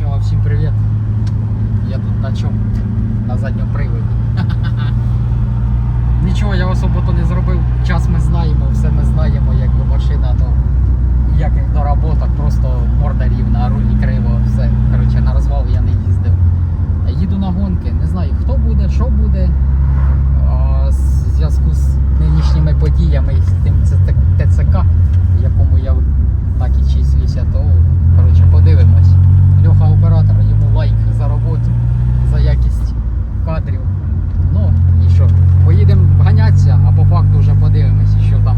Чао, всім привіт. Я тут на чому? На задньому приводі. Нічого я особо то не зробив. Час ми знаємо, все ми знаємо, якби машина, ну ніяких доработок, просто морда рівна, руль криво, все. Коротше, на розвал я не їздив. Їду на гонки, не знаю хто буде, що буде. В зв'язку з нинішніми подіями з тим ТЦК, якому я так і числюся, то коротше подивимось. Льоха оператор, йому лайк за роботу, за якість кадрів. Ну і що, поїдемо ганятися, а по факту вже подивимось, що там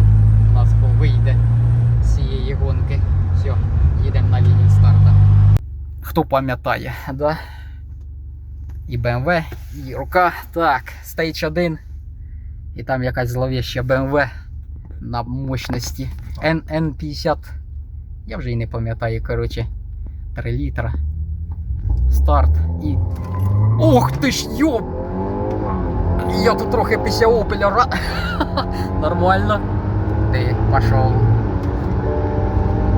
у нас по- вийде з цієї гонки. Все, їдемо на лінію старта. Хто пам'ятає, да? І BMW, і рука. Так, Stage 1. І там якась зловіща BMW на мощності N, N50. Я вже і не пам'ятаю, коротше. 3 літра. Старт і. Ох ти ж йоп! Я тут трохи після опеля ра... Нормально. Ти пішов.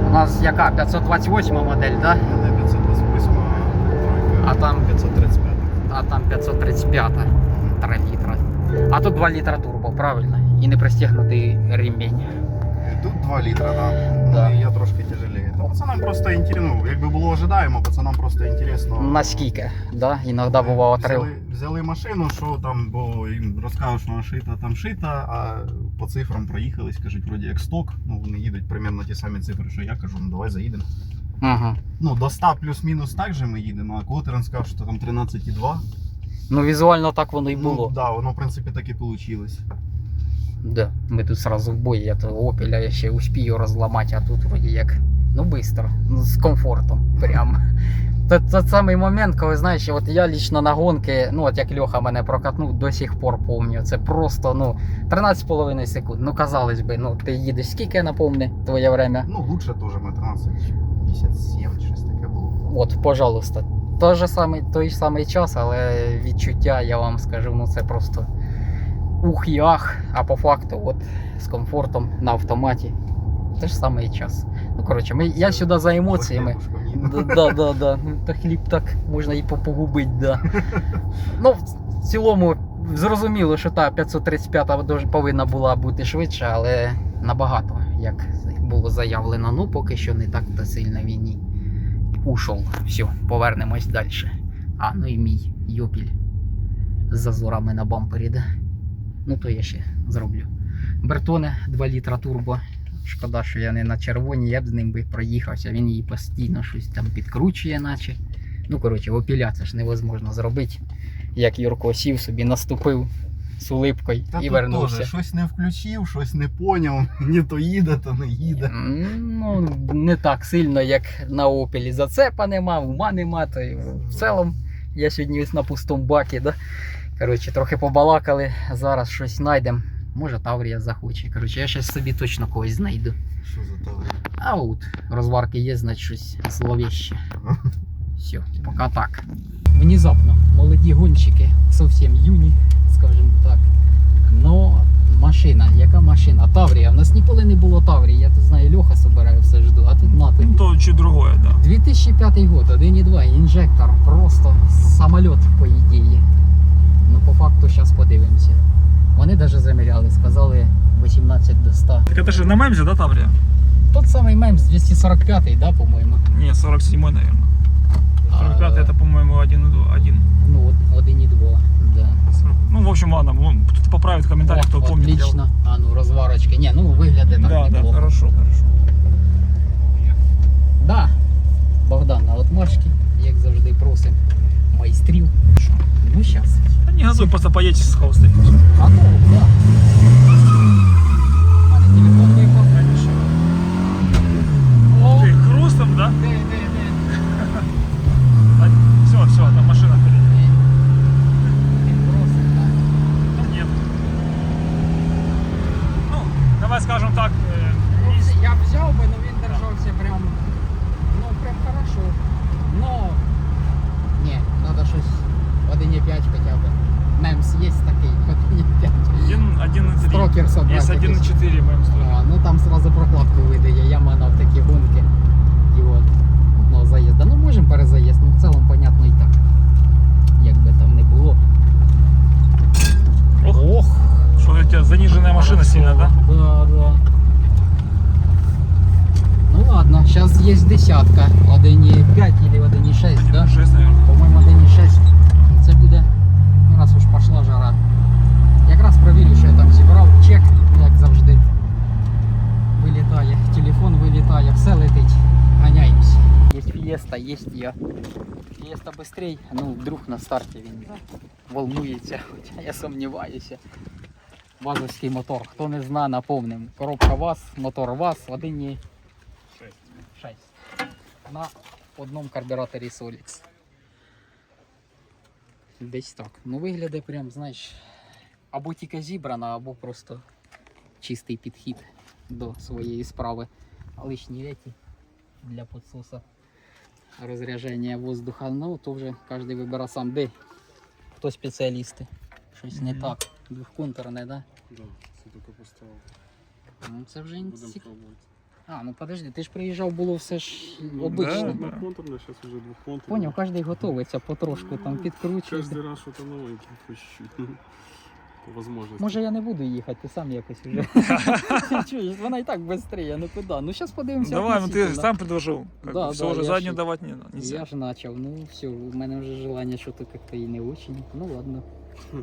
У нас яка? 528 модель, да? Мене 528, А там 535. а там 535 3 літра. А тут 2 літра турбо, правильно? І не пристегнутий ремінь. І Тут 2 літра, да. Да. Ну, і я трошки тяжелее. Та пацанам просто інтересно, ну, якби було ожидаємо, пацанам просто інтересно. Наскільки, да? Іноді бувало три. взяли, взяли машину, що там, бо їм розказують, що вона шита, там шита, а по цифрам проїхались, кажуть, вроді як сток. Ну, вони їдуть примерно ті самі цифри, що я кажу, ну давай заїдемо. Ага. Ну, до 100 плюс-мінус так же ми їдемо, а Котерен сказав, що там 13,2. Ну, візуально так воно і ну, було. Ну, да, воно, в принципі, так і вийшло. Да, ми тут одразу в бой, я то опіля я ще успію розламати, а тут вроді як. Ну, быстро, ну, з комфортом. Прям. Це той самий момент, коли знаєш, от я лично на гонки, ну от як Льоха мене прокатнув, до сих пор помню. Це просто ну 13,5 секунд. Ну казалось би, ну ти їдеш скільки, напомни, твоє время. Ну, лучше теж ми 13. 57 щось таке було. От, пожалуйста. Той же самий, той самий час, але відчуття, я вам скажу, ну це просто ух і ах, а по факту от з комфортом на автоматі. Те ж самий час. Ну, коротше, ми, я сюди за емоціями. Да, да, да. Ну, та хліб так можна і попогубити, да. Ну, в цілому, зрозуміло, що та 535 повинна була бути швидше, але набагато, як було заявлено. Ну, поки що не так то сильно війні. Ушов. Все, повернемось далі. А, ну і мій юпіль з зазорами на бампері, да? Ну, то я ще зроблю. Бертоне 2 літра турбо. Шкода, що я не на червоній, я б з ним би проїхався. Він її постійно щось там підкручує, наче. Ну, коротше, опіля це ж невозможно зробити. Як Юрко сів собі, наступив з улипкою Та і тут вернувся. теж щось не включив, щось не поняв. Ні то їде, то не їде. Ну, не так сильно, як на опелі. Зацепа нема, ума нема. То й в цілому я сьогодні ось на пустому бакі, да? Коротше, трохи побалакали, зараз щось знайдемо. Може Таврія захоче. Коротше, я зараз собі точно когось знайду. Що за таврія? А от розварки є, значить щось зловіще. Все, пока так. Внезапно молоді гонщики, зовсім юні, скажімо так. Но машина, яка машина? Таврія. У нас ніколи не було Таврії. Я тут знаю, Льоха собирає все жду, а тут на тобі. Ну, то чуть другое, да. 2005 год, 1.2, інжектор, просто самоліт, по ідеї. Ну, по факту, зараз подивимося. Вони навіть заміряли, сказали 18 до 100. Так это же на Мемзе, да, Таврия? Тот самий мемс 245, да, по-моєму. Не, 47-й, наверное. 45 это, по-моему, 1,1. Ну, от 1.2, да. Ну, в общем, ладно, кто-то поправит в комментариях, кто О, помнит. Отлично. А ну, розварочки. Ні, ну вигляди так Да, да, неплохо. хорошо, хорошо. Да. Богдан, на отмашки, як завжди просимо майстрів. Ну, зараз. Да не газуй, просто поедь с холсты. А ну, да. себе, скажімо так. Я взяв би, але він держався прям, ну прям хорошо. Но... Ні, треба щось 1,5 хоча б. Мемс є такий, 1,5. Один, один Строкер собрать. Есть 1,4 мемс. А, ну там сразу прокладку видає, я манав такі гонки. І от одного заїзда. Ну можемо перезаїзд, ну в цілому понятно і так. Якби там не було. у тебя заниженная машина Хорошо. сильно, да? Да, да. Ну ладно, сейчас есть десятка. 1,5 или 1,6, да? 1,6, наверное. По-моему, воды не 1,6. Це буде, ну раз уж пошла жара. я как раз провірю, що я там зібрав чек, как завжди. Вилітає, телефон вилітає, все летить. Ганяємось. Есть фієста, есть я. Фієста швидше, ну вдруг на старте він волнується, хоча я сомневаюсь. Вазовський мотор. Хто не знає, напомним. Коробка ВАЗ, мотор ВАЗ, 1,6. На одному карбюраторі Solix. Десь так. Ну виглядає прям, знаєш, або тільки зібрана, або просто чистий підхід до своєї справи. Лишні реті для підсоса розрядження воздуха. Ну, то вже кожен вибирає сам. Де? Хто спеціалісти? Щось не Мгм. так. Двохконтурне, да? Да, це тільки поставив. Ну це вже Будемо цікаво. пробувати. А, ну подожди, ти ж приїжджав, було все ж Да, обично. да. Одноконтурне, зараз вже двохконтурне. Поняв, кожен готовиться потрошку, там підкручує. Кожен раз щось новеньке, по чуть-чуть. По возможности. Може я не буду їхати, ти сам якось вже. Чуєш, вона і так швидше, ну куди? Ну зараз подивимося. Давай, ну ты сам предложил. Как Да, бы, все да, заднюю ж- давать не надо. Нельзя. Я ж начал, ну все, у мене вже желання що-то как-то і не очень. Ну ладно.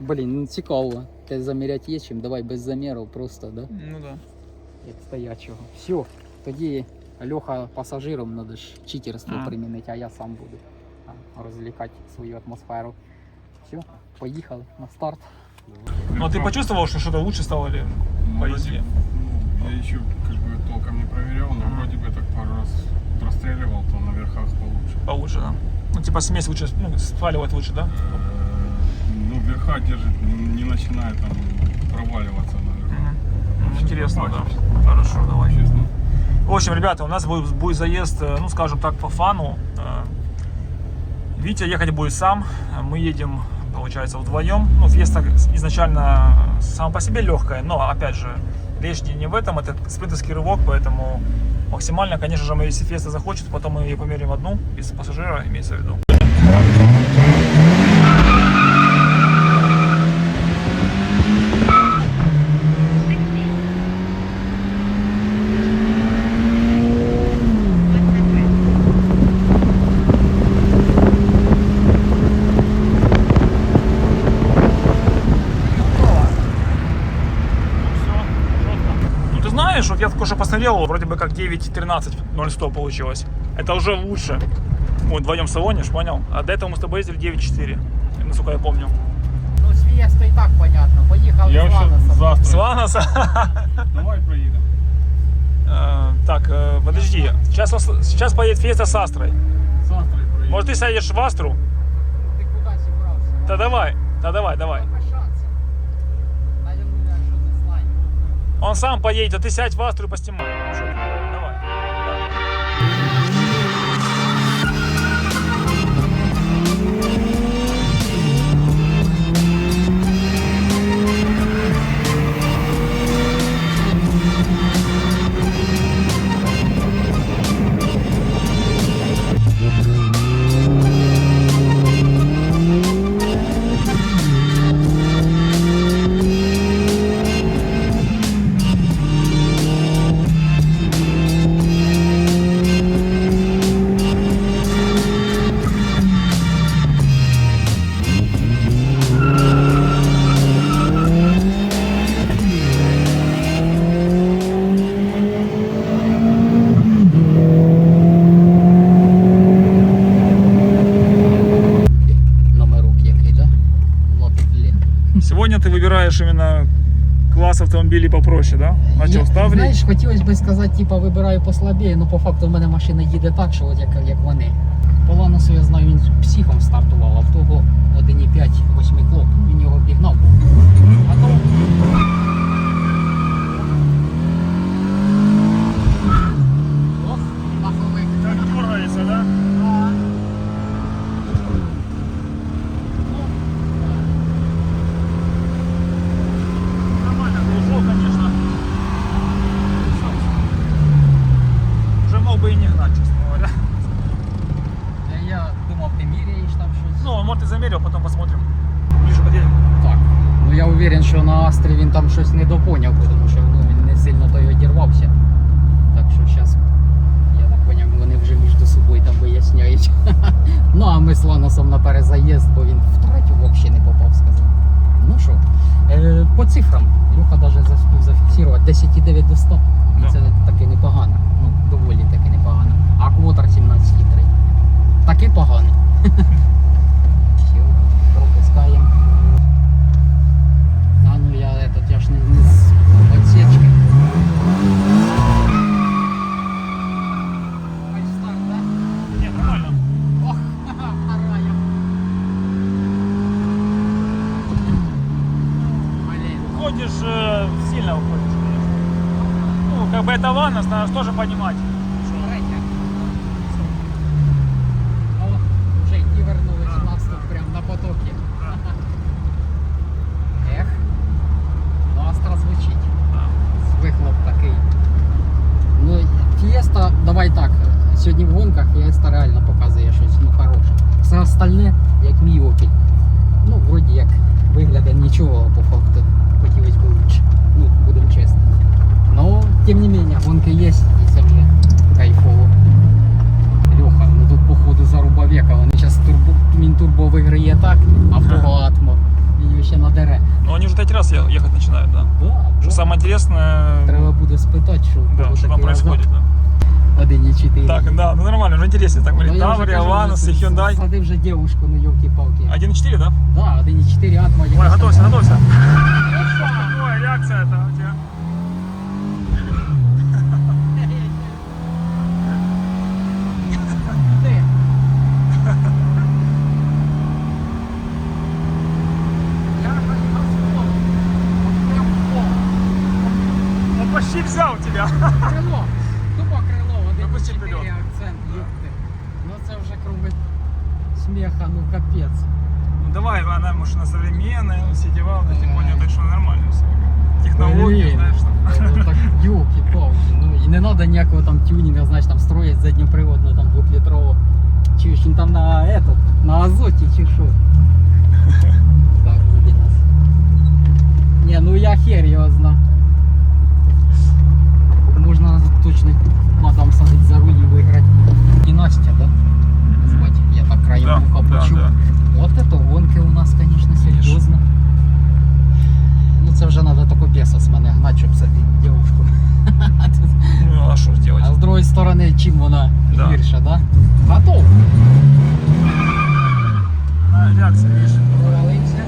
Блін, ну цікаво. Те заміряти є чим, давай без замірів просто, да? Ну да. Як стоячого. Все, тоді Льоха пасажиром надо ж читерство А. примінити, а я сам буду там, розвлікати свою атмосферу. Все, поїхали на старт. Ну а ты почувствовал, что что-то лучше стало ли Ну, по вроде, езде? ну, я еще как бы толком не проверял, но Ага. вроде бы так пару раз простреливал, то на верхах получше. Получше, да? Ну типа смесь лучше, ну, спаливать лучше, да? Э, ну, верха держит, не начинает там проваливаться на верхах. Мгм. Ну, Сейчас Интересно, да. Хорошо, давай. Честно. В общем, ребята, у нас будет, будет заезд, э, ну, скажем так, по фану. Э, Витя ехать будет сам. Мы едем, получается, вдвоем. Ну, Феста изначально сама по себе легкая, но, опять же, речь не- не в этом, это спринтерский рывок, поэтому максимально, конечно же, мы, если Феста захочет, потом мы ее померим одну, без пассажира, имеется в виду. Ну ты знаешь, вот я только что посмотрел, вроде бы как 9.13 0100 получилось. Это уже лучше. Мы вдвоем в салоне, ж понял? А до этого мы с тобой ездили 9.4, насколько я помню. Ну, з Фієста і так понятно. Поїхали Я з вообще Ланосом. завтра. С Ланоса? Давай проедем. Э, Так, э, подожди. Сейчас, он- сейчас поедет Феста с Астрой. Завтра и проедем. Может ты сядешь в Астру? Ти куди зібрався? Да давай, да давай, давай. Он сам поедет, а ты сядь в Астру и поснимай. Сегодня ты выбираешь именно класс автомобилей попроще, да? Начал ставлять. Знаєш, хотілося б сказати, типа, вибираю послабіє, але по факту в мене машина їде так, що от як, як вони. По Ланосу я знаю, він психом стартував, а в того 1,5 8 клоп. З Ланосом на перезаїзд, бо він втратив взагалі не попав, сказав. Ну що, е, по цифрам, Люха навіть заспів зафіксувати 10,9 до 100. І Да. це таки непогано. Ну, доволі таки непогано. А квотер 17,3. Таки погано. гонках Фієста реально показує щось ну, хороше. Все остальне, як мій опіль. Ну, вроді як виглядає нічого по факту. Хотілося б лучше. Ну, будемо чесними. Но, тем не менее, гонки есть, і це вже кайфово. Леха, ну тут походу заруба века. Вони зараз турбо, Мінтурбо виграє так, а того атмо. Він його ще надере. Но они уже третий раз е- ехать начинают, да. Да, Что да. самое интересное, Треба буде спитати, що в да, кого что там такий происходит. Да. Азарт. 1,4. Так, да, ну нормально, уже. Так, Ну, говорит, я Таврия, кажу, и с- Hyundai. Садив вже девушку, на елки-палки. 1.4, да? Да, 1,4 атма. Ой, готовься, готовься. Ой, реакция это современная, сетевая, вот тем более, так что нормально все. Технологии, Блін. знаешь, там. Ну так ёлки-палки. Ну і не треба ніякого там тюнінга, знаєш, там строїть задньоприводну там двохлітрову. Чи ж він там на этот, на азоті чи що. Так, вроді нас. Ні, ну я хер його зна. Можна точно мадам садить за руль і виграти. І Настя, да? Звать, я так краєм Да, вуха да, почув. да. Вот это гонки у нас, конечно, серйозно. Ну це вже треба тільки біса з мене гнати, щоб садити дівушку. Ну а что сделать? А з другої сторони, чим вона Да. гірша, да? Готов. А, реакция, видишь? Провалився.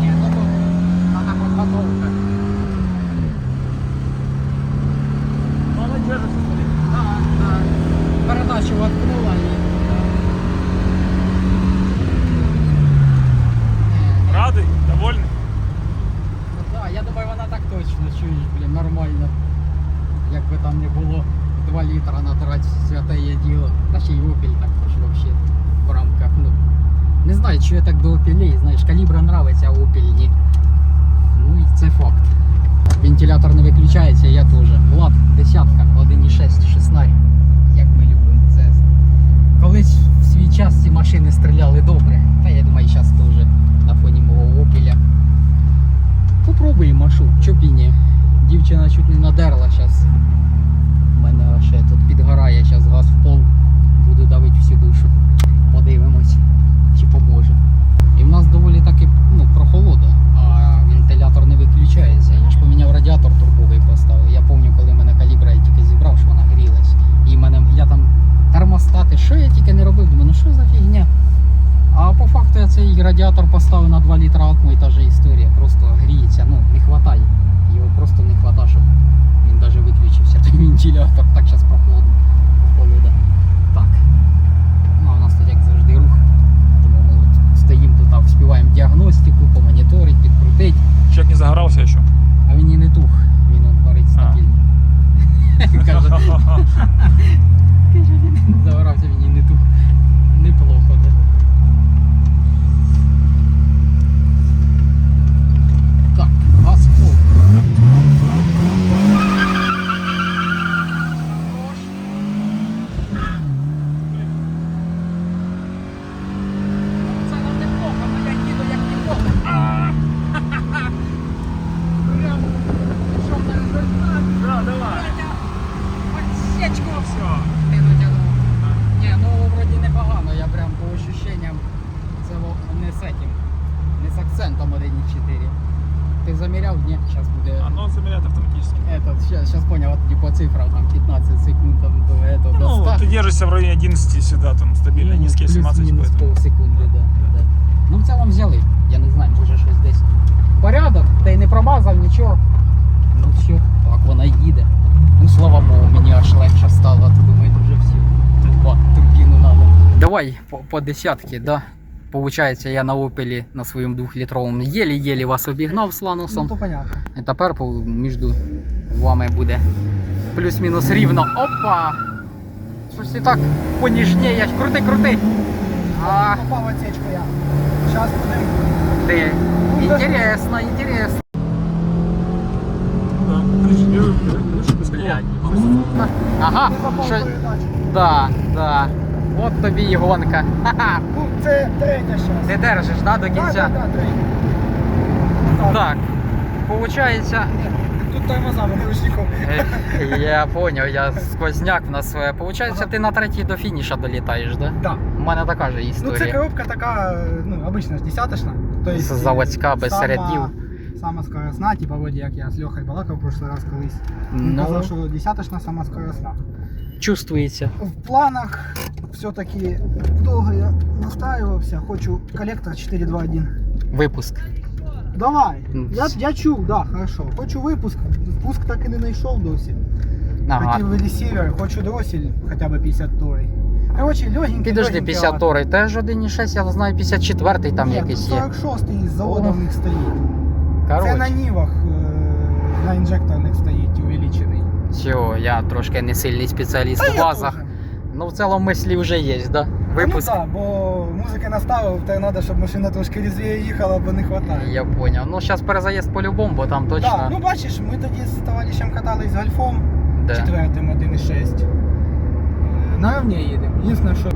Ні, ну тут треба підготовка. Ну она держится, смотри. Да, да. Передачу воткнула і... Ні, ні. Рады? Довольны? Ну Да, я думаю, вона так точно чуєш, блін, нормально. Якби там не було 2 літра натрать святе є діло. Та ще й опіль так хоч вообще в рамках. Ну, не знаю, чи я так до опілей, знаєш, калібра нравиться, а опіль ні. Ну і це факт. Вентилятор не виключається, я теж. Влад, десятка, 1,6 шеснарь, як ми любимо. Це колись в свій машини стріляли добре. Та я думаю, зараз теж на фоні мого опіля. Попробуємо машу, чо б і ні. Дівчина чуть не надерла зараз. У мене ще тут підгорає зараз газ в пол. Буду давити всю душу. Подивимось, чи поможе. І в нас доволі таки ну, прохолода, а вентилятор не виключається. Я ж поміняв радіатор турбовий поставив. Я пам'ятаю, коли мене калібра я тільки зібрав, що вона грілась. І мене я там термостати, що я тільки не робив, думаю, ну що за фігня? А факту я цей радіатор поставив на 2 літра атму і та же історія. Просто гріється, ну не вистачає. Його просто не вистачає, щоб він навіть виключився. Той вентилятор, так не нічого. Ну все, так вона їде. Ну слава Богу, мені аж легше стало, а то думаю, вже всі. Опа, турбіну треба. Давай по, по десятки, да. Получається, я на опелі на своєму двохлітровому єлі-єлі вас обігнав з ланусом. Ну, то понятно. І тепер по- між вами буде плюс-мінус рівно. Опа! Щось і так поніжніє. Крути, крути. А, Попав отсечку я. Сейчас подаю. де? Інтересно, інтересно. Ага, що... Да, да. От тобі і гонка. Ха-ха. Ну, це третя зараз. Ти держиш, да, до кінця? так, так. Так. Так. Получається, Тут не вишніком. е, я поняв, я сквозняк в нас своє. Получається, ти на третій до фініша долітаєш, да? Да. У мене така ж Ну, це коробка така, ну, обычно ж десяточна. То Заводська, без середів. Сама скоростна, типа вроді як я з Льохою балакав в прошлый раз колись. Він Ну, казав, що десяточна сама скоростна. чувствується. В планах все-таки довго я настаювався, хочу колектор 421. Випуск. Давай. Я, я чув, да, хорошо. Хочу випуск. Впуск так і не знайшов досі. Ага. Хотів ресівер, хочу дросель, хоча б 52. Короче, легенький. Підожди, легенький 52-й, теж 1,6, я знаю, 54-й там Ні, якийсь є. 46 з заводу в них стоїть. Це на нівах е, на інжекторних стоїть увеличений. все, я трошки не сильний спеціаліст Та в базах. Ну, в цілому мислі вже є, да? Випуск. Ну, так, бо музики наставив, то треба, щоб машина трошки різвіє їхала, бо не вистачає. Я поняв. Ну, зараз перезаєзд по-любому, бо там точно. Так, ну бачиш, ми тоді з товаришем катались з гольфом. да. четвертим 1,6. Е, На їдемо. Єдине, що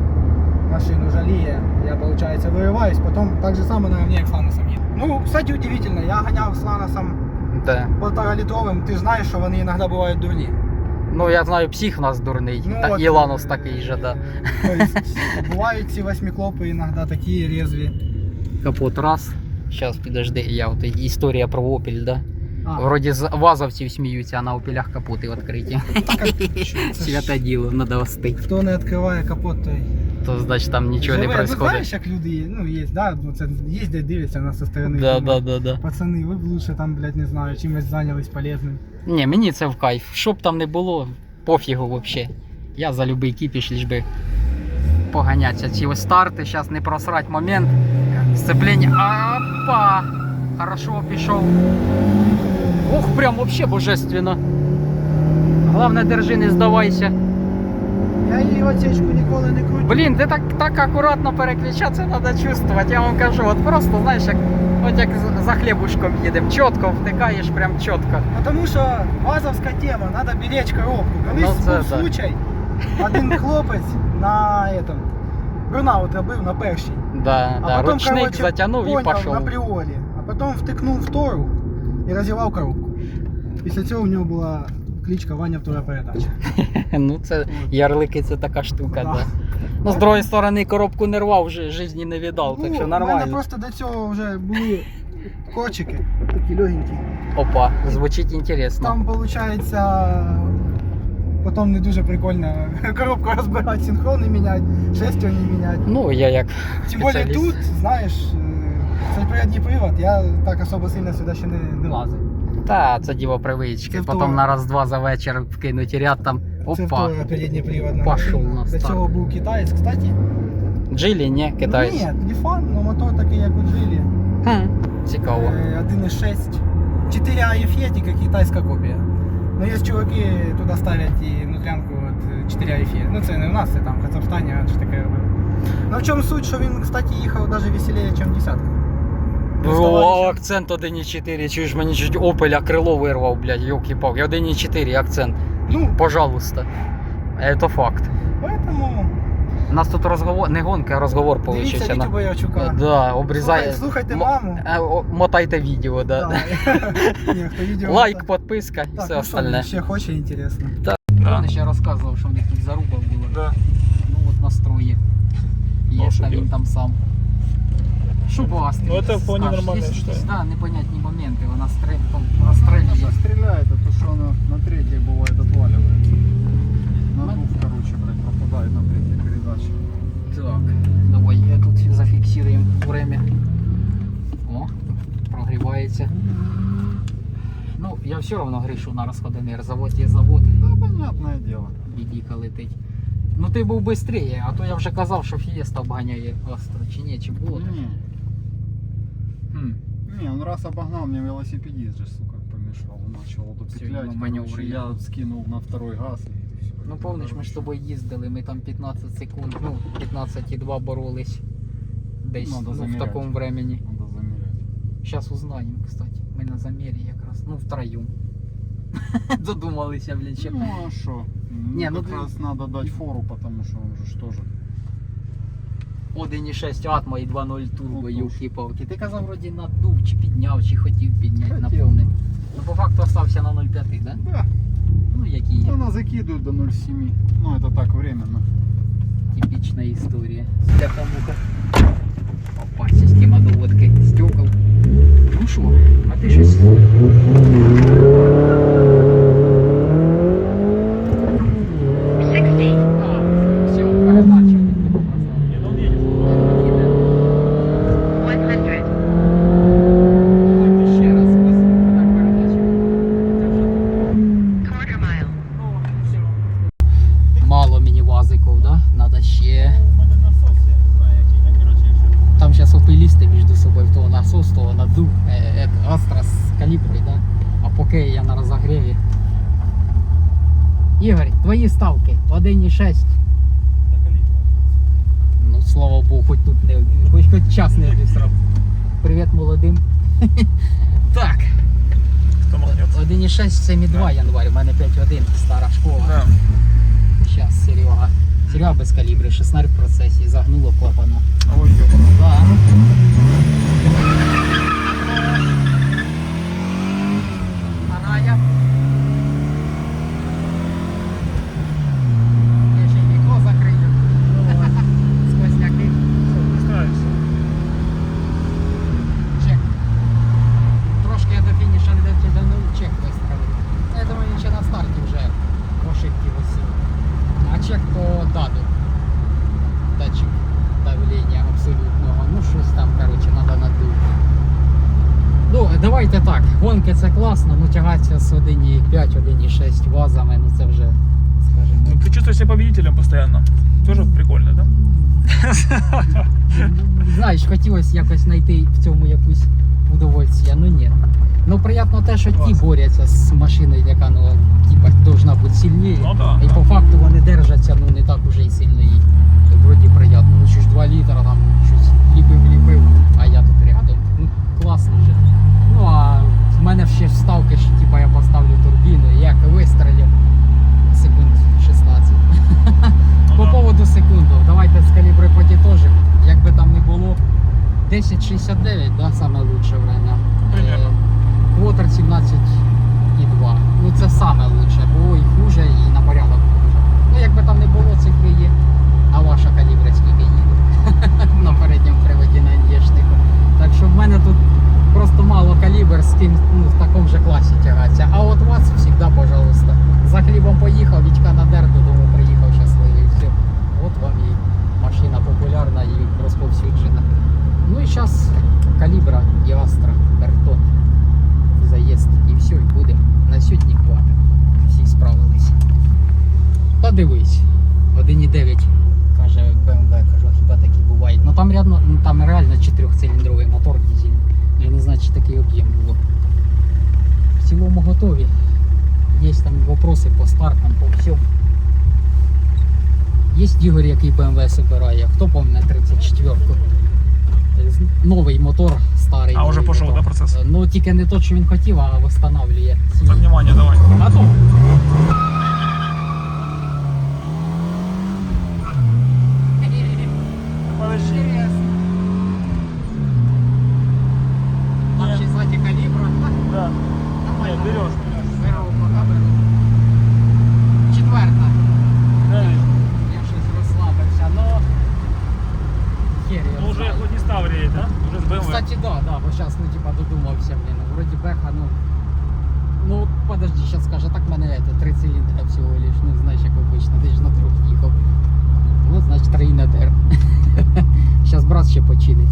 машину жаліє, я, виходить, вириваюсь, потім так же само на равні, як їду. Ну, кстати, удивительно, я ганяв з Ланосом Да. полтора літровим, ти ж знаєш, що вони іноді бувають дурні. Ну, я знаю, псих у нас дурний. Ну, Та, от, і Ланос е, такий же, да. То есть, бувають ці восьмиклопи іноді такі резві. Капот раз. Зараз, підожди, я от історія про Opel, да? А, Вроді з вазовців сміються, а на опілях капоти відкриті. так, а що це ж? Святе діло, треба остить. Хто не відкриває капот, той То значить там нічого не живе. Ну, відбувається. знаєш, як люди є, ну, є, да, ну, це їздять, дивляться нас со сторони. Да, думають, да, да, да. Пацани, ви б лучше там, блядь, не знаю, чимось зайнялись полезним. Ні, мені це в кайф. Що б там не було, пофігу взагалі. Я за любий кіпіш, ліж би поганяться. Ці ось старти, зараз не просрать момент. Сцеплення. Опа! Хорошо пішов. Ох, прям вообще божественно. Главное, держи, не здавайся. Я її отсечку ніколи не крутив. Блін, ти так, так акуратно переключатися треба чувствувати. Я вам кажу, от просто знаєш, як, от як за хлібушком їдемо. Чітко втикаєш, прям чітко. Тому що вазовська тема, треба беречь коробку. Колись Ну, це був так. случай, один хлопець на этом, бурнаут робив на першій. Да, А да. потім, Ручник короче, затягнув і пішов. на приорі. А потім втикнув втору і розірвав коробку. Після цього у нього була кличка Ваня передача. Ну, це ярлики, це така штука, Да. да. Ну, з другої сторони, коробку не рвав, вже житті не віддав, так що Ну, У мене просто до цього вже були корчики, такі легенькі. Опа, звучить інтересно. Там виходить, потім не дуже прикольно коробку розбирати, синхрони міняти, шестерні міняти. Ну, я як Тим більше тут, знаєш, е, цей передній привод, я так особо сильно сюди ще не, не лазив. Та, це діло привички. Це Потім на раз-два за вечір вкинуть ряд там. Це Опа. передній привод на Пошов машину. До цього був китаєць, кстати. Джилі, ні, китайський. Ні, не фан, але мотор такий, як у Джилі. Хм, цікаво. Е, 1.6. 4 AFE, тільки китайська копія. Ну, є чуваки туди ставлять і внутрянку от 4 AFE. Ну це не в нас, це там в Казахстані раніше таке робили. Ну в чому суть, що він, кстати, їхав навіть веселіше, ніж десятка. Без О, товариша. акцент 1.4, чуєш, мені чуть опеля крило вирвав, блядь, йоки палки 1.4 акцент. Ну, Пожалуйста. Це факт. поэтому У нас тут розговор, не гонка, а розговор дивіться получився. Вітю на- Боярчука. Да, обрізає. Слухай- слухайте Мо- маму. е, о, Мотайте відео, да. Да. Ні, хто відео. Лайк, підписка і Так, все ну що, остальне. ще хоче, інтересно. Да. Він ще розказував, що в них тут заруба була. Да. Ну от настрої. Фієста, що він делать? там сам. Астрі? Ну, це вполне нормально, я считаю. Да, непонятні моменти, вона стрель, розстрелює. стреляет, а то, что она на третьей бывает отваливается. Ну, Надув, короче, блядь, пропадает на третьей передаче. Так, давай я тут зафіксуємо время. О, прогрівається. Ну, я все одно грішу на розходомір. Завод є завод, Да, понятное дело. бідіка летить. Ну ти був швидше, а то я вже казав, що фієста обганяє Астро, чи ні, чи було таке? Не, он раз обогнал, мне велосипедист же, сука, помешал. Он начал вот Всё, петлять, короче, я. я скинул на второй газ и все. Ну помниш, ми ж з тобою їздили, ми там 15 секунд, ну 15,2 боролись. Десь Надо ну, в заміряти. такому времени. Надо замерять. Сейчас узнаем, кстати. Ми на замірі якраз. Ну, втроєм. Додумалися, блін, ще. Ну а что? Не, ну как ты- раз надо дать фору, потому что он же что же. 1,6 атма і 2.0 турбо, юлки-палки. Ти казав, вроді надув, чи підняв, чи хотів підняти на Хотів. повний. Ну, по факту остався на 0,5, да? Да, Ну, які є. она закидывает до 0,7. Ну это так временно. Типічна історія. Сляпа-муха. Опа, система доводки стекол. Ну що, а ти щось. А, все, передача. Не, ну он едет. Їде. 100. Ой, ще раз, без так передача. Quarter mile. Ну, все. Мало міні-вазиків, да? Надо ще. У мене насос, я не знаю, який. Я, короче, ще. Там зараз опилісти між собою, в того насос, того надув, е, е, Астра з калібри, да? А поки я на розогріві. Ігор, твої ставки 1,6. Ну, слава Богу, хоч тут не хоч хоч час не обісрав. Привіт молодим. так, 1,6 це Мі 2 январь, у мене 5.1, стара школа. Да. Зараз Серега. Серега без калібри, 16 в процесі, загнуло клапана. Ой. Да. Арая. Я ще й вікно закрию. Сквозняки. Стараюся. Чек. Трошки я до фініша не дотягнув, чек вистрелив. Я думаю, він ще на старті вже в ошибки висів. А чек по даду. Датчик давлення абсолютного. Ну щось там, коротше, треба надути. Ну, давайте так, гонки це класно, ну тягатися з 1,5, 1,6 вазами, ну це вже, скажімо. Ну, ты чувствуешь себя победителем постоянно. Тоже прикольно, да? Знаєш, хотілося якось знайти в цьому якусь удовольствие, ну ні. Ну приємно те, що ті Клас. борються з машиною, яка ну, типа, должна бути сильніше. Ну да. І да. по факту вони держаться, ну не так уже і сильно і вроді приємно. Ну що ж 2 літра там щось ліпив-ліпив, а я тут рядом. Ну класно вже. В мене ще вставка, що типу, я поставлю турбіну, як вистрелю секунд 16. Ну По да. поводу секунду, давайте з калібри потітожимо. Як би там не було, 10.69, да, саме лучше время. Е, Квотер 17.2. Ну це саме лучше, було і хуже, і на порядок хуже. Ну якби там не було, цифри є. А ваша калібра скільки їде на передньому приводі на єшнику. Так що в мене тут просто мало ким ну, в такому же класі тягатися. А от вас завжди, пожалуйста. За хлібом поїхав, Вітька надер, додому приїхав щасливий. Все. От вам і машина популярна і розповсюджена. Ну і зараз калібра і Астра, Бертон. Заїзд і все, і буде. На сьогодні хватить. Всі справились. Та дивись, 1,9 каже BMW, кажу, хіба такі бувають. Ну там рядно, ну там реально 4-циліндровий мотор дизельний. Чи такий об'єм було. В цілому готові. Є там вопроси по стартам, по всьому. Є Ігор, який BMW собирає. Хто пам'ятає 34-ку? Новий мотор старий. А, уже новий пішов, да, процес? Ну тільки не то, що він хотів, а встановлює. Так, внимание, давай. Готов. Подожди. Там ще ззаді калібра. Да. Давай, Нет, берешь. Беру, пока беру. Четверта. Да. Я щось розслабився, но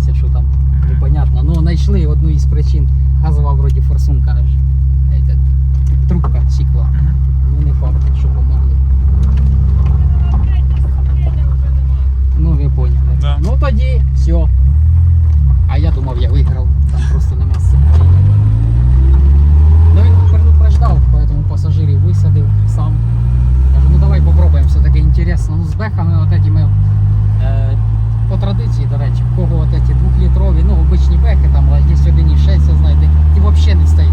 подивимося, що там непонятно. Ну, знайшли одну із причин. Газова вроді форсунка аж. е, Трубка сікла. Ну не факт, що помогли. Ну, ви поняли. Да. Ну тоді все. А я думав, я виграв. Там просто нема сценарію. Ну він предупреждав, поэтому пасажирів висадив сам. Кажу, ну давай попробуємо, все-таки інтересно. Ну з бехами от этими, е, по традиції, до речі, в кого от эти двохлітрові, ну обичні бехи, там є 1,6, я знаю, де ті взагалі не стоїть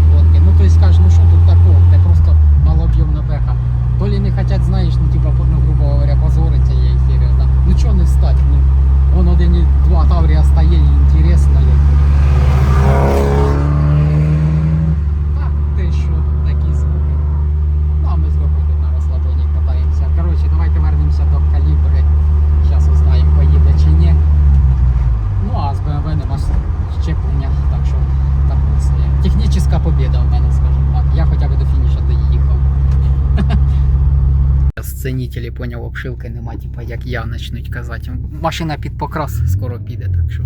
Сценителі, поняв, обшивки нема, типа як я почнуть казати. Машина під покрас скоро піде, так що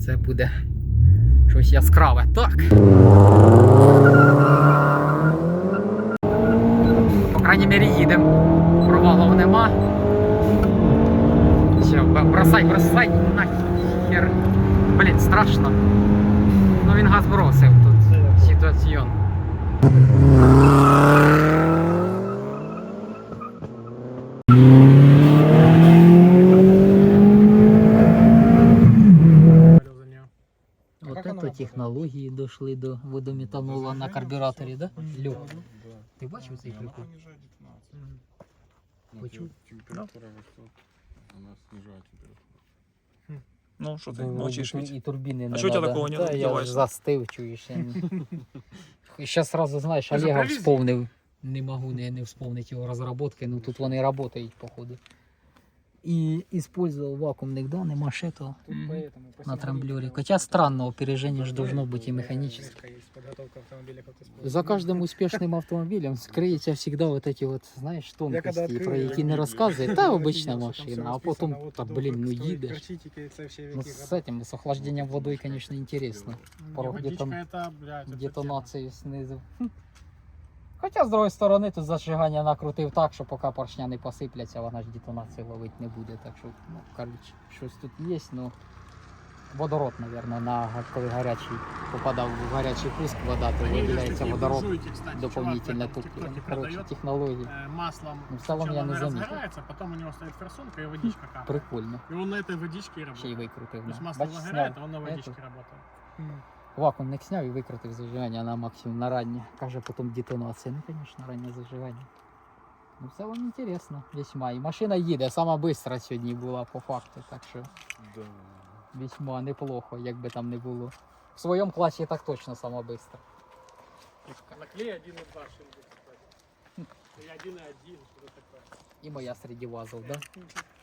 це буде щось яскраве. Так. По крайній мірі їдемо. Провалів нема. Все, бросай, бросай, нахер. Блін, страшно. Ну він газ бросив тут. Ситуаціон. Вот как оно это работает? Технології дійшли до водометанола на карбюраторі, да? Люк. Ти бачив цей прикол? Почув? Температура растет, она снижает температуру. Ну, що ти Бо мовчиш і- від? І турбіни не А що у тебе надо. такого не Та я ж застив, чуєш. І зараз сразу знаєш, Олега вспомнив. Не можу не, не вспомнити його розробки, ну тут вони працюють, походу. І использував вакуумник, да, нема ще того Тут поэтому на трамблері. Хоча странно, опереження ж должно бути і механічне. Подготовка автомобиля как За каждым успешным автомобилем скриється всегда вот эти вот, знаешь, тонкости, открыл, про я які не видел. розказує. Та обична машина, а потім, та блін, ну їдеш. Ну з этим, з охлажденням водою, конечно, интересно. Порог детон... детонацію знизу. Хм. Хоча, з другої сторони, тут зажигання накрутив так, що поки поршня не посипляться, вона ж детонації ловити не буде. Так що, ну, коротше, щось тут є, ну. Водород, мабуть, на га- коли гарячий попадав в гарячий пуск вода, то виділяється водород, дополнительне топливо. Коротше, технології. э, маслом. Ну, в целом я сначала не она заметил. разгорается, потом у него стоит форсунка и водичка капает. Прикольно. И он на этой водичке и Ще й работает. викрутив. То есть да. масло Бачиш, выгорает, зняв а он на водичке ету. работает. Вакуумник зняв і викрутив зажигання на максимум на раннє. Каже, потім детонація. Ну, звісно, раннє зажигання. Ну, в цілому інтересно, весьма. І машина їде, сама швидка сьогодні була по факту, так що Да. весьма неплохо, як би там не було. В своєму класі так точно сама швидка. Наклей 1.2 шин будет, кстати. И 1.1, что-то такое. І моя серед вазов, да?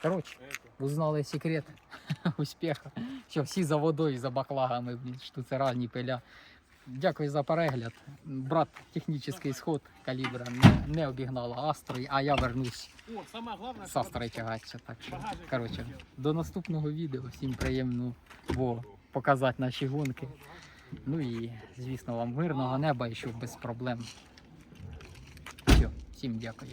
Коротше, узнали секрет успіху. Що всі за водою, за баклагами, блін, штуцеральні пиля. Дякую за перегляд. Брат, технічний сход калібра не, не обігнала Астрою, а я вернусь з Астрою тягатися. Так що, коротше, до наступного відео. Всім приємно було показати наші гонки. Ну і, звісно, вам мирного неба і щоб без проблем. Всім дякую.